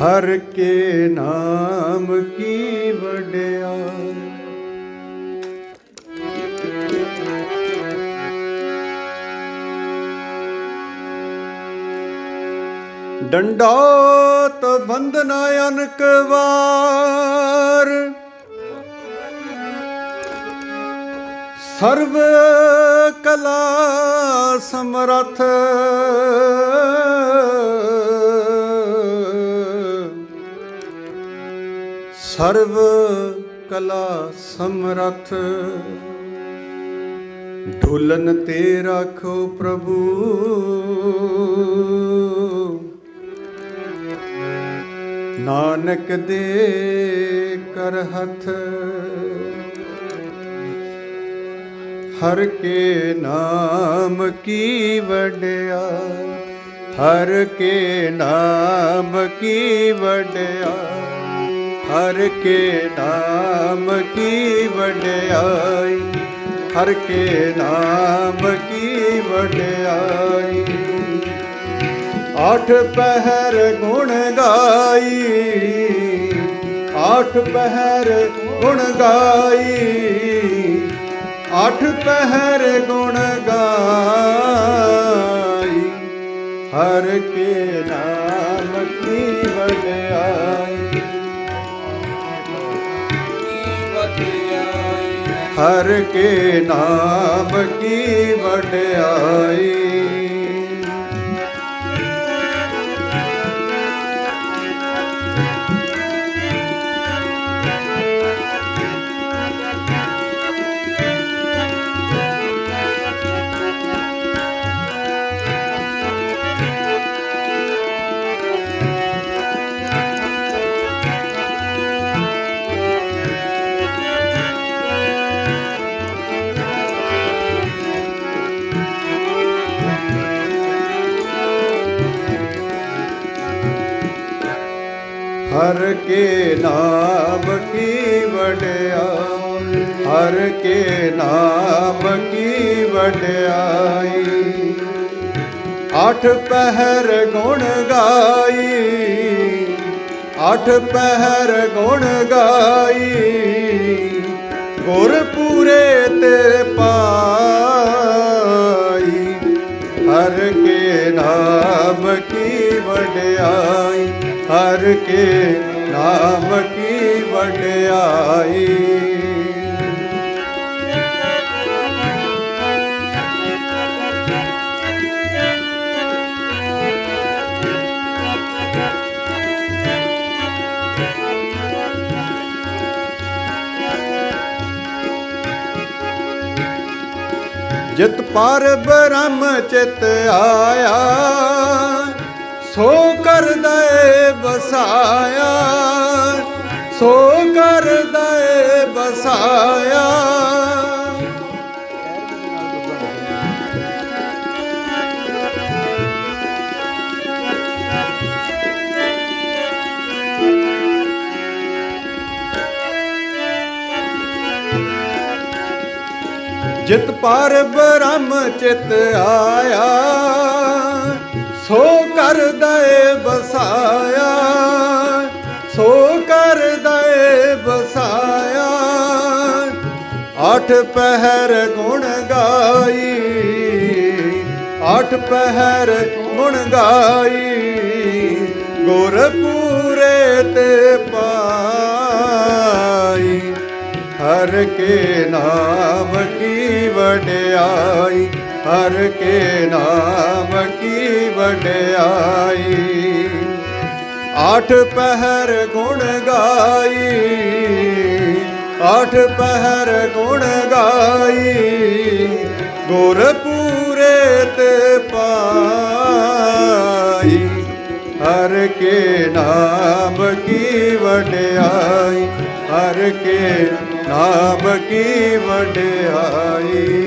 ਹਰ ਕੇ ਨਾਮ ਕੀ ਵਡਿਆਈ ਡੰਡੋਤ ਬੰਦਨਾ ਅਨਕ ਵਾਰ। ਸਰਵ ਕਲਾ ਸਮਰਥ। ਸਰਵ ਕਲਾ ਸਮਰਥ। ਢੋਲਨ ਤੇ ਰੱਖੋ ਪ੍ਰਭੂ। ਨਾਨਕ ਦੇ ਕਰ ਹੱਥ। ਹਰ ਕੇ ਨਾਮ ਕੀ ਵਡਿਆ। ਹਰ ਕੇ ਨਾਮ ਕੀ ਵਡਿਆ। ਹਰ ਕੇ ਨਾਮ ਕੀ ਵਡਿਆਈ? ਹਰ ਕੇ ਨਾਮ ਕੀ ਵਡਿਆਈ? ਆਠ ਪਹਿਰ ਗੁਣ ਗਾਈ, ਆਠ ਪਹਿਰ ਗੁਣ ਗਾਈ, ਆਠ ਪਹਿਰ ਗੁਣ ਗਾਈ। ਹਰ ਕੇ ਨਾਮ ਕੀ ਵਡਿਆਈ? ਹਰ ਕੇ ਨਾਮ ਕੀ ਵਡਿਆਈ? ਹਰ ਕੇ ਨਾਮ ਕੀ ਵਡਿਆਈ ਹਰ ਕੇ ਨਾਮ ਕੀ ਵਡਿਆਈ? ਅੱਠ ਪਹਿਰ ਗੁਣ ਗਾਈ, ਅੱਠ ਪਹਿਰ ਗੁਣ ਗਾਈ। ਗੁਰ ਪੂਰੇ ਤੇਰੇ ਪਾਈ, ਹਰ ਕੇ ਨਾਮ ਕੀ ਵਡਿਆਈ? ਹਰ ਕੇ ਨਾਮ ਕੀ ਵਡਿਆਈ? ਜਿਤ ਪਰ ਬ੍ਰਹਮ ਚਿਤ ਆਇਆ ਸੋ ਕਰਦੈ ਬਸਾਇਆ ਸੋ ਕਰਦੈ ਬਸਾਇਆ ਜਿਤ ਪਰ ਬ੍ਰਹਮ ਚਿਤ ਆਇਆ ਸੋ ਕਰਦੈ ਬਸਾਇਆ ਸੋ ਕਰਦੈ ਬਸਾਇਆ ਅੱਠ ਪਹਿਰ ਗੁਣ ਗਾਈ, ਅੱਠ ਪਹਿਰ ਗੁਣ ਗਾਈ ਗੁਰ ਪੂਰੇ ਤੇ ਪਾਈ। ਹਰ ਕੇ ਨਾਮ ਕੀ ਵਡਿਆਈ ਹਰ ਕੇ ਨਾਮ ਕੀ ਵਡਿਆਈ? ਆਠ ਪਹਿਰ ਗੁਣ ਗਾਈ, ਆਠ ਪਹਿਰ ਗੁਣ ਗਾਈ ਗੁਰ ਪੂਰੇ ਤੇ ਪਾਈ। ਹਰ ਕੇ ਨਾਮ ਕੀ ਵਡਿਆਈ, ਹਰ ਕੇ ਨਾਮ ਕੀ ਵਡਿਆਈ?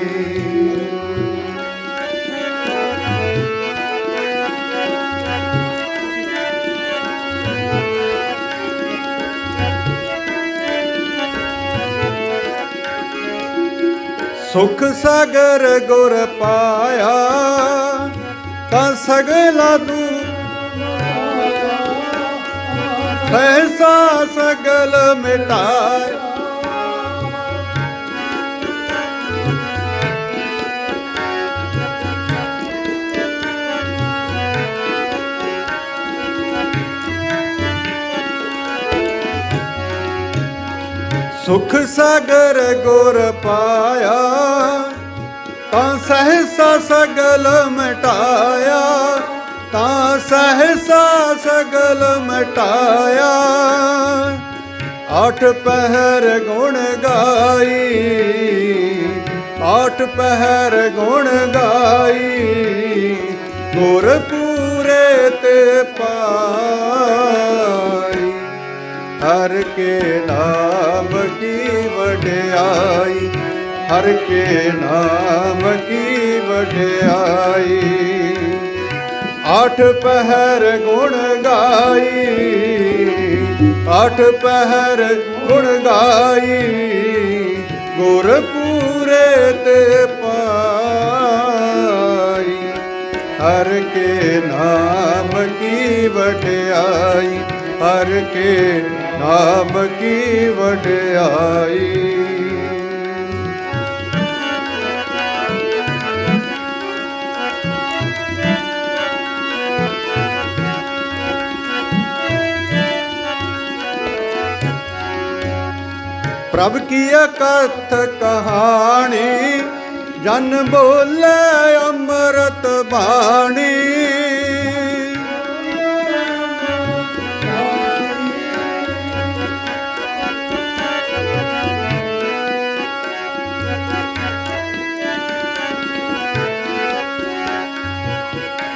ਸੁਖ ਸਾਗਰ ਗੁਰ ਪਾਇਆ ਤਾਂ ਸਗਲਾ ਤੂੰ ਸਹਸਾ ਸਗਲ ਮਿਟਾਇਆ। ਸੁਖ ਸਾਗਰ ਗੁਰ ਪਾਇਆ। ਤਾਂ ਸਹਸਾ ਸਗਲ ਮਟਾਇਆ। ਤਾਂ ਸਹਸਾ ਸਗਲ ਮਟਾਇਆ। ਆਠ ਪਹਿਰ ਗੁਣ ਗਾਈ। ਆਠ ਪਹਿਰ ਗੁਣ ਗਾਈ। ਗੁਰ ਪੂਰੇ ਤੇ ਪਾਈ। ਹਰ ਕੇ ਨਾਮ ਵਡਿਆਈ, ਹਰ ਕੇ ਨਾਮ ਕੀ ਵਡਿਆਈ। ਅੱਠ ਪਹਿਰ ਗੁਣ ਗਾਈ ਅੱਠ ਪਹਿਰ ਗੁਣ ਗਾਈ ਗੁਰ ਪੂਰੇ ਤੇ ਪਾਈ। ਹਰ ਕੇ ਨਾਮ ਕੀ ਵਡਿਆਈ, ਹਰ ਕੇ ਨਾਮ ਕੀ ਵਡਿਆਈ। ਪ੍ਰਭ ਕੀ ਕਥ ਕਹਾਣੀ? ਜਨ ਬੋਲੇ ਅੰਮ੍ਰਿਤ ਬਾਣੀ।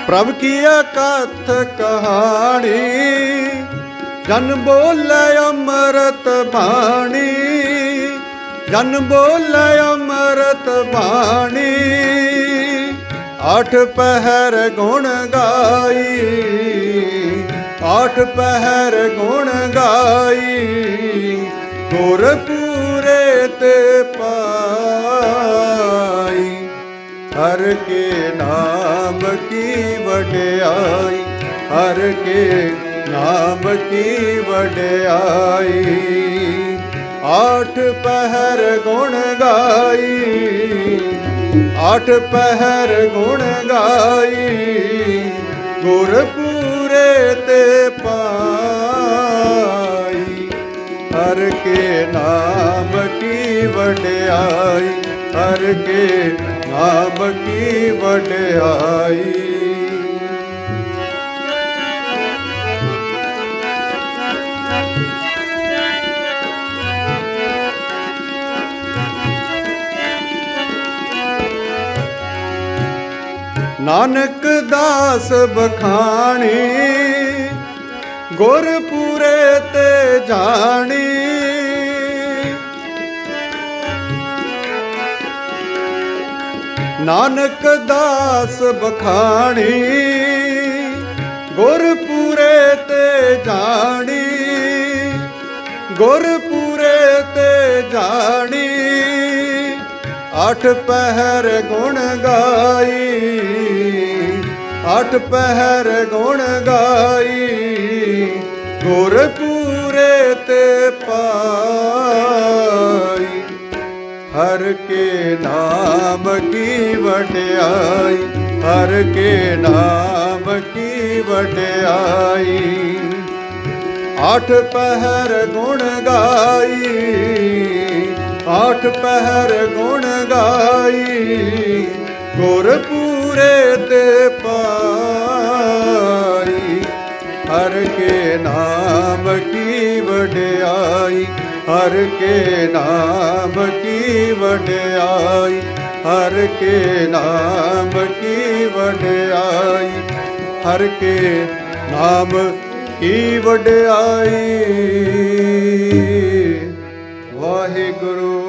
ਪ੍ਰਭ ਕੀ ਕਥ ਕਹਾਣੀ? ਜਨ ਬੋਲੇ ਅੰਮ੍ਰਿਤ ਬਾਣੀ, ਜਨ ਬੋਲੇ ਅੰਮ੍ਰਿਤ ਬਾਣੀ। ਆਠ ਪਹਿਰ ਗੁਣ ਗਾਈ ਆਠ ਪਹਿਰ ਗੁਣ ਗਾਈ। ਗੁਰ ਪੂਰੇ ਤੇ ਪਾਈ, ਹਰ ਕੇ ਨਾਮ ਕੀ ਵਡਿਆਈ, ਹਰ ਕੇ ਨਾਮ ਕੀ ਵਡਿਆਈ? ਆਠ ਪਹਿਰ ਗੁਣ ਗਾਈ। ਆਠ ਪਹਿਰ ਗੁਣ ਗਾਈ। ਗੁਰ ਪੂਰੇ ਤੇ ਪਾਈ। ਹਰ ਕੇ ਨਾਮ ਕੀ ਵਡਿਆਈ? ਹਰ ਕੇ ਨਾਮ ਕੀ ਵਡਿਆਈ? ਨਾਨਕ ਦਾਸ ਬਖਾਣੀ ਗੁਰਪੂਰੇ ਤੇ ਜਾਣੀ। ਨਾਨਕ ਦਾਸ ਬਖਾਣੀ ਗੁਰਪੂਰੇ ਤੇ ਜਾਣੀ। ਗੁਰਪੂਰੇ ਤੇ ਜਾਣੀ। ਅਠ ਪਹਿਰ ਗੁਣ ਗਾਈ, ਅਠ ਪਹਿਰ ਗੁਣ ਗਾਈ ਗੁਰ ਪੂਰੇ ਤੇ ਪਾਈ। ਹਰ ਕੇ ਨਾਮ ਕੀ ਵਟਿਆਈ ਹਰ ਕੇ ਨਾਮ ਕੀ ਵਡਿਆਈ। ਆਠ ਪਹਿਰ ਗੁਣ ਗਾਈ ਆਠ ਪਹਿਰ ਗੁਣ ਗਾਈ, ਗੁਰ ਪੂਰੇ ਤੇ ਪਾਈ। ਹਰ ਕੇ ਨਾਮ ਕੀ ਵਡਿਆਈ, ਹਰ ਕੇ ਨਾਮ ਕੀ ਵਡਿਆਈ, ਹਰ ਕੇ ਨਾਮ ਕੀ ਵਡਿਆਈ। ਹਰ ਕੇ ਨਾਮ ਕੀ ਵਡਿਆਈ। ਵਾਹਿਗੁਰੂ।